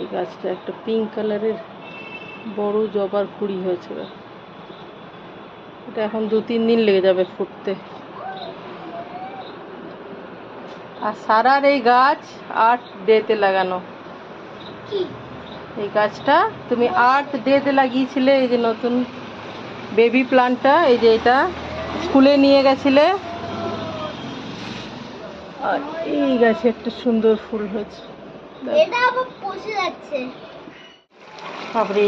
এই গাছটা একটা পিঙ্ক কালারের বড় জবার কুড়ি হয়েছে এটা এখন দু তিন দিন লেগে যাবে ফুটতে। আর সারার এই গাছ আট ডেতে লাগানো। এই গাছটা তুমি আট ডেতে লাগিয়েছিলে, এই যে নতুন বেবি প্লান্টটা এই যে এটা স্কুলে নিয়ে গেছিলে। আর এই গাছে একটা সুন্দর ফুল হয়েছে। এটা আবার পচে যাচ্ছে। বাপরে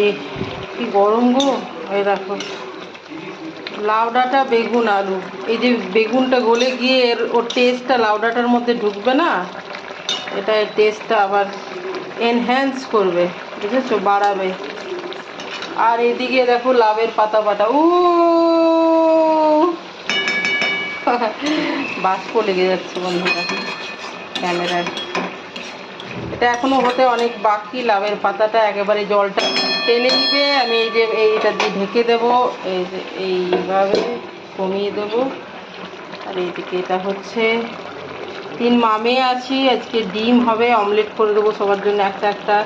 কি গরম গো। এই দেখো লাউডাটা বেগুন আলু। এই যে বেগুনটা গলে গিয়ে এর ওর টেস্টটা লাউডাটার মধ্যে ঢুকবে না? এটা এর টেস্টটা আবার এনহ্যান্স করবে বুঝেছ? বাড়াবে। আর এদিকে দেখো লাভের পাতা পাতা। উ বাষ্প লেগে যাচ্ছে বন্ধুরা ক্যামেরায় এটা এখনও হতে অনেক বাকি লাভের পাতাটা একেবারে জলটা টেনে নিবে। আমি এই যে এইটা দিয়ে ঢেকে দেব, এই যে এইভাবে কমিয়ে দেব। আর এইদিকে এটা হচ্ছে তিন মামে আছি, আজকে ডিম হবে, অমলেট করে দেবো সবার জন্য একটা একটা।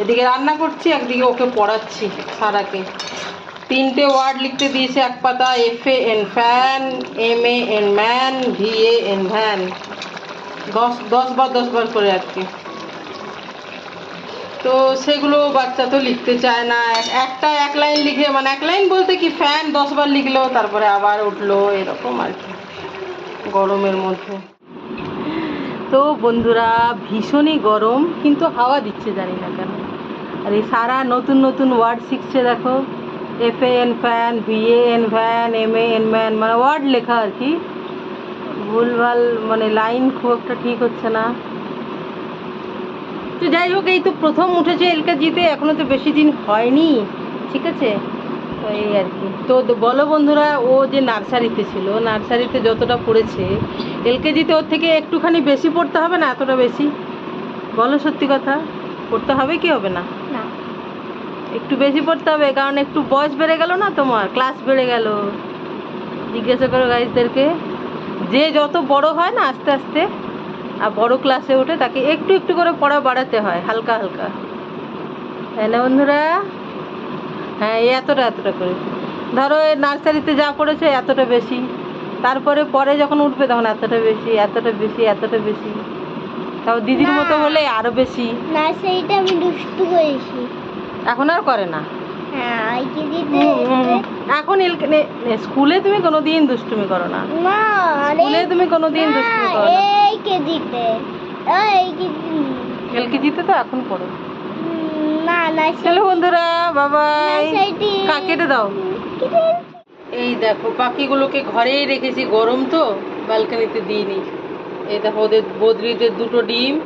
এদিকে রান্না করছি, একদিকে ওকে পড়াচ্ছি সারাকে। তিনটে ওয়ার্ড লিখতে দিয়েছে, এক পাতা F A N fan M A N man V A N van দশ দশ বার দশ বার করে আর কি তো সেগুলো বাচ্চা তো লিখতে চায় না। একটা এক লাইন লিখে মানে এক লাইন বলতে কি ফ্যান দশবার লিখলো তারপরে আবার উঠল, এরকম আর কি। গরমের মধ্যে। তো বন্ধুরা, ভীষণই গরম, কিন্তু হাওয়া দিচ্ছে জানি না কেন। আর এই সারা নতুন নতুন ওয়ার্ড শিখছে দেখো। F A N fan V A N fan M A N man মানে ওয়ার্ড লেখা আর কি। ভুলভাল মানে লাইন খুব একটা ঠিক হচ্ছে না। তো যাই হোক এই তো প্রথম উঠেছে এলকা জিতে এখনও তো বেশি দিন হয়নি ঠিক আছে? তো এই আর কি। তো বলো বন্ধুরা ও যে নার্সারিতে ছিল নার্সারিতে যতটা পড়েছে এলকেজিতে ওর থেকে একটুখানি বেশি পড়তে হবে না এতটা বেশি? বলো সত্যি কথা পড়তে হবে কি হবে না? একটু বেশি পড়তে হবে কারণ একটু বয়স বেড়ে গেল না তোমার ক্লাস বেড়ে গেল। জিজ্ঞাসা করো গাইজদেরকে যে যত বড় হয় না আস্তে আস্তে বড় ক্লাসে ওঠে তাকে একটু একটু করে পড়া বাড়াতে হয় হালকা হালকা। তাই না বন্ধুরা? হ্যাঁ এই এতটা এতটা করে। ধরো এই নার্সারিতে যা পড়েছে এতটা বেশি। তারপরে পরে যখন উঠবে তখন এতটা বেশি এতটা বেশি এতটা বেশি। তাও দিদির মতো হলে আরও বেশি। না সেইটা আমি দুষ্টু করেছি। এখন আর করে না। হ্যাঁ এখন এল নে- নে- স্কুলে তুমি কোনোদিন দুষ্টুমি করো না। স্কুলে তুমি কোনোদিন দুষ্টুমি করো না। এলকেজিতে তো এখন না চলো বন্ধুরা বাবাই কেটে দাও। এই দেখো পাখিগুলোকে ঘরেই রেখেছি গরম তো ব্যালকানিতে দিইনি। এই দেখো ওদের বদ্রিদের দুটো ডিম।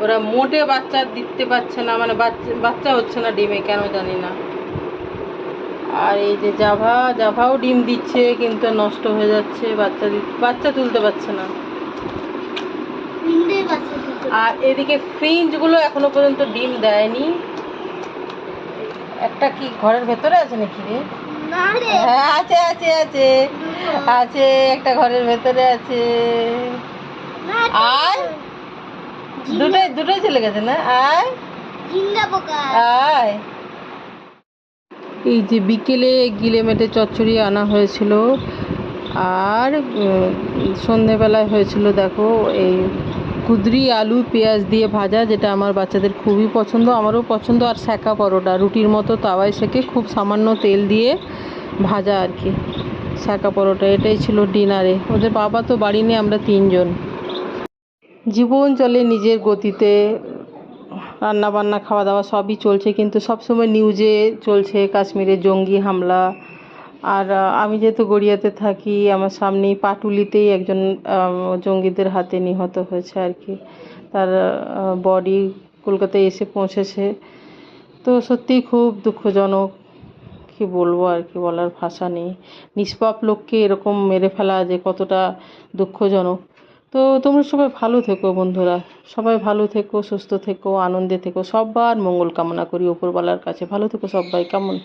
ওরা মোটে বাচ্চা দিতে পারছে না মানে বাচ্চা বাচ্চা হচ্ছে না ডিমে কেন জানি না। আর এই যে জাভা জাভাও ডিম দিচ্ছে কিন্তু নষ্ট হয়ে যাচ্ছে বাচ্চা বাচ্চা তুলতে পারছে না। আর এদিকে ফ্রিঞ্জগুলো এখনও পর্যন্ত ডিম দেয়নি। একটা কি ঘরের ভেতরে আছে নাকি রে? হ্যাঁ আছে আছে আছে। আছে একটা ঘরের ভেতরে আছে। আর? দুটোই দুটোই চলে গেছে না? আয় আয় এই যে বিকেলে গিলে মেটে চচ্চড়ি আনা হয়েছিল। আর সন্ধেবেলায় হয়েছিল, দেখো, এই কুদরি, আলু, পেঁয়াজ দিয়ে ভাজা, যেটা আমার বাচ্চাদের খুবই পছন্দ, আমারও পছন্দ, আর সেকা পরোটা। রুটির মতো তাওয়ায় সেকে খুব সামান্য তেল দিয়ে ভাজা আর কি সেকা পরোটা। এটাই ছিল ডিনারে। ওদের বাবা তো বাড়ি নেই, আমরা তিনজন। জীবন চলে নিজের গতিতে। রান্না বান্না খাওয়া দাওয়া সবই চলছে, কিন্তু সবসময় নিউজে চলছে কাশ্মীরে জঙ্গি হামলা। আর আমি যেহেতু গড়িয়াতে থাকি, আমার সামনেই পাটুলিতেই একজন জঙ্গিদের হাতে নিহত হয়েছে আর কি। তার বডি কলকাতায় এসে পৌঁছেছে। তো সত্যিই খুব দুঃখজনক, কি বলব আর কি বলার ভাষা নেই। নিষ্পাপ লোককে এরকম মেরে ফেলা যে কতটা দুঃখজনক। তো তোমরা সবাই ভালো থেকো বন্ধুরা। সবাই ভালো থেকো, সুস্থ থেকো, আনন্দে থেকো, সবার মঙ্গল কামনা করি। ওপরওয়ালার কাছে ভালো থেকো সবাই, কেমন?